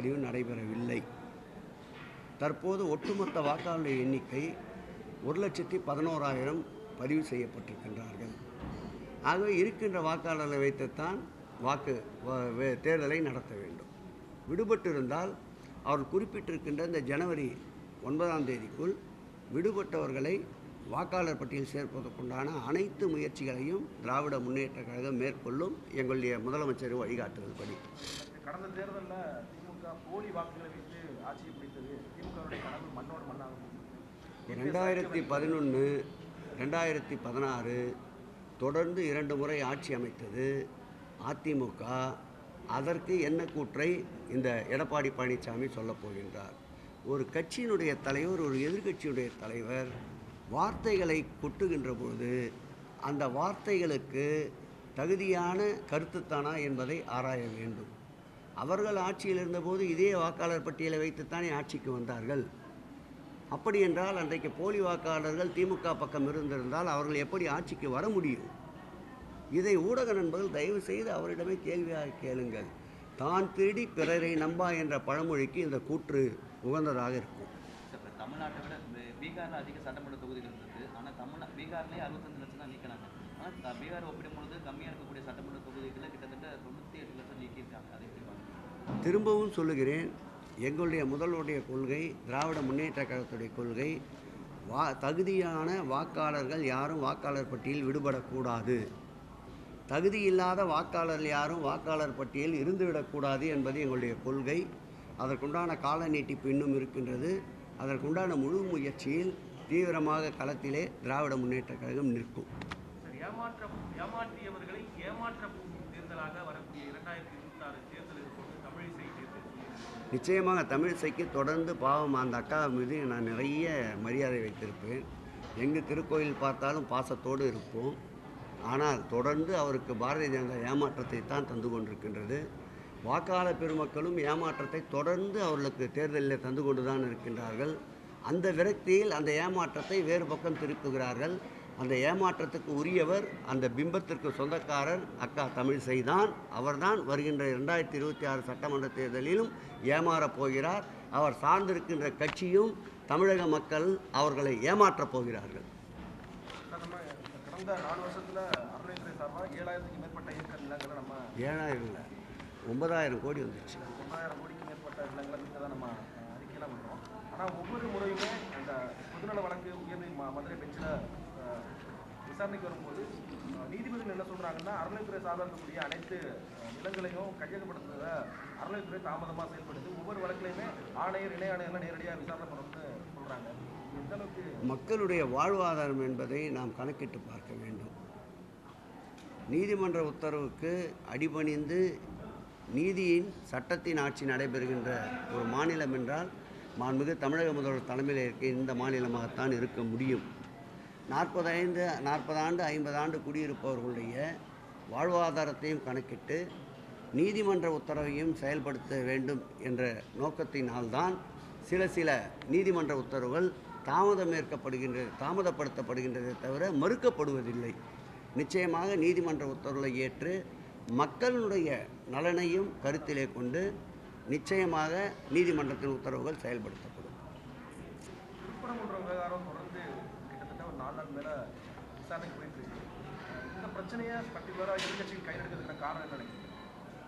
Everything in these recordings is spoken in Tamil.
வாக்குப்பதிவு நடைபெறவில்லை. தற்போது ஒட்டுமொத்த வாக்காளர் எண்ணிக்கை ஒரு லட்சத்தி பதினோராயிரம் பதிவு செய்யப்பட்டிருக்கின்றார்கள். ஆகவே இருக்கின்ற வாக்காளர்களை வைத்துத்தான் வாக்கு வ- வே- தேர்தலை நடத்த வேண்டும். விடுபட்டிருந்தால் அவர் குறிப்பிட்டிருக்கின்ற இந்த ஜனவரி ஒன்பதாம் தேதிக்குள் விடுபட்டவர்களை வாக்காளர் பட்டியல் சேர்ப்பதற்குண்டான அனைத்து முயற்சிகளையும் திராவிட முன்னேற்ற கழகம் மேற்கொள்ளும் எங்களுடைய முதலமைச்சர் வழிகாட்டுதல் படி. கடந்த தேர்தலில் போலி வாக்குகளை வைத்து ஆட்சியை பிடித்தது திமுகவுடைய கனவு மண்ணோடு மண்ணாகும் ரெண்டாயிரத்தி பதினொன்று ரெண்டாயிரத்தி பதினாறு தொடர்ந்து இரண்டு முறை ஆட்சி அமைத்தது அதிமுக. அதற்கு என்ன கூற்றை இந்த எடப்பாடி பழனிசாமி சொல்லப் போகின்றார்? ஒரு கட்சியினுடைய தலைவர் ஒரு எதிர்க்கட்சியுடைய தலைவர் வார்த்தைகளை கொட்டுகின்ற பொழுது அந்த வார்த்தைகளுக்கு தகுதியான கருத்துத்தானா என்பதை ஆராய வேண்டும். அவர்கள் ஆட்சியில் இருந்தபோது இதே வாக்காளர் பட்டியலை வைத்துத்தானே ஆட்சிக்கு வந்தார்கள். அப்படி என்றால் அன்றைக்கு போலி வாக்காளர்கள் திமுக பக்கம் இருந்திருந்தால் அவர்கள் எப்படி ஆட்சிக்கு வர முடியும்? இதை ஊடக நண்பர்கள் தயவு செய்து அவரிடமே கேள்வியாக கேளுங்கள். தான் திருடி பிறரை நம்பா என்ற பழமொழிக்கு இந்த கூற்று உகந்ததாக இருக்கும். தமிழ்நாட்டை விட பீகார்ல அதிக சட்டமன்ற தொகுதிகள் இருந்தது. ஆனால் தமிழ்நா பீகார்லேயே அறுபத்தஞ்சு ஆனால் பீகார் ஒப்பிடும்பொழுது கம்மியாக இருக்கக்கூடிய சட்டமன்ற தொகுதிகளில் கிட்டத்தட்ட தொண்ணூற்றி எட்டு லட்சம் நீக்கியிருக்காங்க. அதை எப்படி திரும்பவும் சொல்லுகிறேன் எங்களுடைய முதல்வருடைய கொள்கை திராவிட முன்னேற்ற கழகத்துடைய கொள்கை வா தகுதியான வாக்காளர்கள் யாரும் வாக்காளர் பட்டியலில் விடுபடக்கூடாது. தகுதியில்லாத வாக்காளர்கள் யாரும் வாக்காளர் பட்டியலில் இருந்துவிடக்கூடாது என்பது எங்களுடைய கொள்கை. அதற்குண்டான கால நீட்டிப்பு இன்னும் இருக்கின்றது. அதற்குண்டான முழு முயற்சியில் தீவிரமாக களத்திலே திராவிட முன்னேற்ற கழகம் நிற்கும். ஏமாற்ற ஏமாற்றியவர்களை ஏமாற்ற தேர்தலாக வரக்கூடிய இரண்டாயிரத்தி இருபத்தி ஆறு தேர்தல் தமிழிசை தேர்தல். நிச்சயமாக தமிழிசைக்கு தொடர்ந்து பாவம் அந்த அக்கா மீது நான் நிறைய மரியாதை வைத்திருப்பேன். எங்கு திருக்கோயில் பார்த்தாலும் பாசத்தோடு இருப்போம். ஆனால் தொடர்ந்து அவருக்கு பாரதிய ஜனதா ஏமாற்றத்தை தான் தந்து கொண்டிருக்கின்றது. வாக்காளர் பெருமக்களும் ஏமாற்றத்தை தொடர்ந்து அவர்களுக்கு தேர்தலில் தந்து கொண்டு தான் இருக்கின்றார்கள். அந்த விரக்தியில் அந்த ஏமாற்றத்தை வேறு பக்கம் திருப்புகிறார்கள். அந்த ஏமாற்றத்துக்கு உரியவர் அந்த பிம்பத்திற்கு சொந்தக்காரர் அக்கா தமிழிசை தான். அவர்தான் வருகின்ற இரண்டாயிரத்தி இருபத்தி ஆறு சட்டமன்ற தேர்தலிலும் ஏமாறப் போகிறார். அவர் சார்ந்திருக்கின்ற கட்சியும் தமிழக மக்கள் அவர்களை ஏமாற்றப் போகிறார்கள். ஏழாயிரம் இல்லை ஒன்பதாயிரம் கோடி வந்துருச்சு. ஒன்றாயிரம் கோடிக்கு மேற்பட்ட நிலங்களை மீட்டு தான் நம்ம அஹ், அறிக்கையெல்லாம் பண்ணுறோம் ஆனால் ஒவ்வொரு முறையுமே அந்த பொதுநல வழக்கு உயர்நீதி மதுரை பெஞ்சில் விசாரணைக்கு வரும்போது நீதிபதிகள் என்ன சொல்கிறாங்கன்னா அறநிலைத்துறை சார்பாக இருக்கக்கூடிய அனைத்து நிலங்களையும் கையகப்படுத்துறத அறநிலைத்துறை தாமதமாக செயல்படுது ஒவ்வொரு வழக்கிலையுமே ஆணையர் இணை ஆணையர்லாம் நேரடியாக விசாரணை பண்ணணும்னு சொல்கிறாங்க எந்த அளவுக்கு மக்களுடைய வாழ்வாதாரம் என்பதை நாம் கணக்கிட்டு பார்க்க வேண்டும். நீதிமன்ற உத்தரவுக்கு அடிபணிந்து நீதியின் சட்டத்தின் ஆட்சி நடைபெறுகின்ற ஒரு மாநிலம் என்றால் மாண்புமிகு தமிழக முதல்வர் தலைமையில் இருக்க இந்த மாநிலமாகத்தான் இருக்க முடியும். நாற்பதைந்து நாற்பது ஆண்டு ஐம்பது ஆண்டு குடியிருப்பவர்களுடைய வாழ்வாதாரத்தையும் கணக்கிட்டு நீதிமன்ற உத்தரவையும் செயல்படுத்த வேண்டும் என்ற நோக்கத்தினால்தான் சில சில நீதிமன்ற உத்தரவுகள் தாமதம் ஏற்கப்படுகின்றது தாமதப்படுத்தப்படுகின்றதே தவிர மறுக்கப்படுவதில்லை. நிச்சயமாக நீதிமன்ற உத்தரவுகளை ஏற்று மக்களுடைய நலனையும் கருத்திலே கொண்டு நிச்சயமாக நீதிமன்றத்தின் உத்தரவுகள் செயல்படுத்தப்படும் திருப்பரங்குன்றம் விவகாரம் தொடர்ந்து கிட்டத்தட்ட ஒரு நாலு நாள் மேலே விசாரணைக்கு போயிட்டு இருக்கு. இந்த பிரச்சனையை பர்டிகுலராக எதிர்கட்சிகள் கையெடுக்கிறதுக்கான காரணம் என்ன நினைக்கிறீங்க?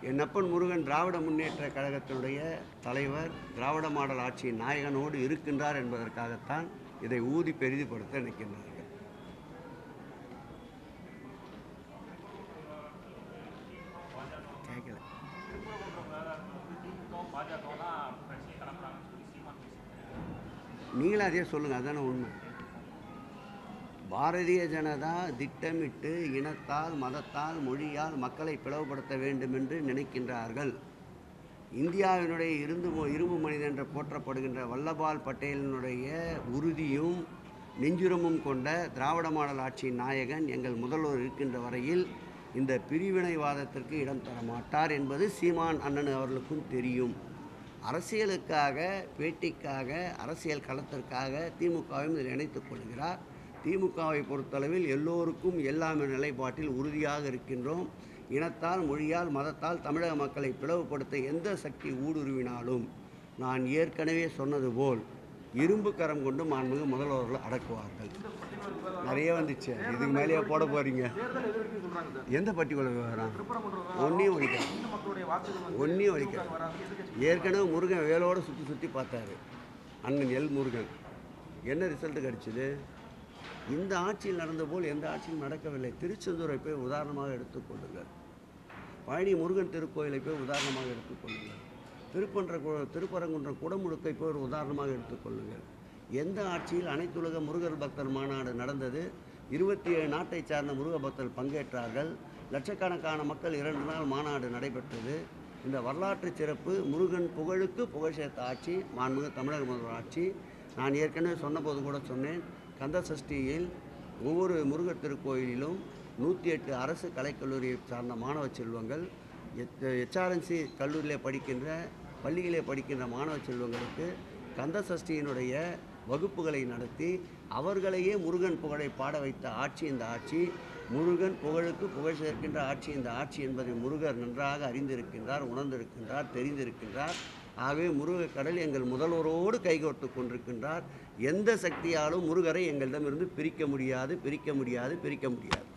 என் அப்பன் முருகன் திராவிட முன்னேற்ற கழகத்தினுடைய தலைவர் திராவிட மாடல் ஆட்சியின் நாயகனோடு இருக்கின்றார் என்பதற்காகத்தான் இதை ஊதி பெரிதுபடுத்த நிற்கின்றார்கள் கேட்கல நீங்களும் அதே சொல்லுங்கள் அதானே உண்மை. பாரதிய ஜனதா திட்டமிட்டு இனத்தால் மதத்தால் மொழியால் மக்களை பிளவுபடுத்த வேண்டும் என்று நினைக்கின்றார்கள். இந்தியாவினுடைய இருந்து இரும்பு மனிதன் என்று போற்றப்படுகின்ற வல்லபால் பட்டேலினுடைய உறுதியும் நெஞ்சுரமும் கொண்ட திராவிட மாடல் ஆட்சியின் நாயகன் எங்கள் முதல்வர் இருக்கின்ற வரையில் இந்த பிரிவினைவாதத்திற்கு இடம் தர மாட்டார் என்பது சீமான் அண்ணன் அவர்களுக்கும் தெரியும். அரசியலுக்காக பேட்டிக்காக அரசியல் களத்திற்காக திமுகவையும் இதில் இணைத்துக் கொள்கிறார். திமுகவை பொறுத்தளவில் எல்லோருக்கும் எல்லாமே நிலைப்பாட்டில் உறுதியாக இருக்கின்றோம். இனத்தால் மொழியால் மதத்தால் தமிழக மக்களை பிளவுபடுத்த எந்த சக்தி ஊடுருவினாலும் நான் ஏற்கனவே சொன்னது போல் இரும்பு கரம் கொண்டு மாண்புமிகு முதல்வர்கள் அடக்குவார்கள். நிறைய வந்துச்சு. இதுக்கு மேலேயே போட போறீங்க. எந்த பர்டிகுலர் விவரம் ஒன்றையும் ஒழிக்க. ஒன்றையும் ஒழிக்க. ஏற்கனவே முருகன் வேலோடு சுற்றி சுற்றி பார்த்தாரு. அண்ணன் எல் முருகன். என்ன ரிசல்ட்டு கிடச்சிது? இந்த ஆட்சியில் நடந்த போல் எந்த ஆட்சியும் நடக்கவில்லை. திருச்செந்தூரை போய் உதாரணமாக எடுத்துக்கொள்ளுங்கள் பழனி முருகன் திருக்கோயிலை போய் உதாரணமாக எடுத்துக்கொள்ளுங்கள் திருப்பன்ற திருப்பரங்குன்றம் குடமுழுக்கை போய் ஒரு உதாரணமாக எடுத்துக்கொள்ளுங்கள் எந்த ஆட்சியில் அனைத்துலக முருகர் பக்தர் மாநாடு நடந்தது? இருபத்தி ஏழு நாட்டை சார்ந்த முருக பக்தர்கள் பங்கேற்றார்கள். லட்சக்கணக்கான மக்கள் இரண்டு நாள் மாநாடு நடைபெற்றது. இந்த வரலாற்று சிறப்பு முருகன் புகழுக்கு புகழ் சேர்த்த ஆட்சி மாண்புமிகு தமிழக முதல்வர் ஆட்சி. நான் ஏற்கனவே சொன்னபோது கூட சொன்னேன். கந்த சஷ்டியில் ஒவ்வொரு முருகர் திருக்கோயிலிலும் நூற்றி எட்டு அரசு கலைக்கல்லூரியை சார்ந்த மாணவ செல்வங்கள் எச்ஆர்என்சி கல்லூரியில் படிக்கின்ற பள்ளியிலே படிக்கின்ற மாணவ செல்வங்களுக்கு கந்த சஷ்டியினுடைய வகுப்புகளை நடத்தி அவர்களையே முருகன் புகழை பாட வைத்த ஆட்சி இந்த ஆட்சி முருகன் புகழுக்கு புகழ் சேர்க்கின்ற ஆட்சி இந்த ஆட்சி என்பதை முருகர் நன்றாக அறிந்திருக்கின்றார் உணர்ந்திருக்கின்றார் தெரிந்திருக்கின்றார். ஆகவே முருக கடல் எங்கள் முதல்வரோடு கைகோர்த்து கொண்டிருக்கின்றார். எந்த சக்தியாலும் முருகரை எங்களிடமிருந்து பிரிக்க முடியாது பிரிக்க முடியாது பிரிக்க முடியாது.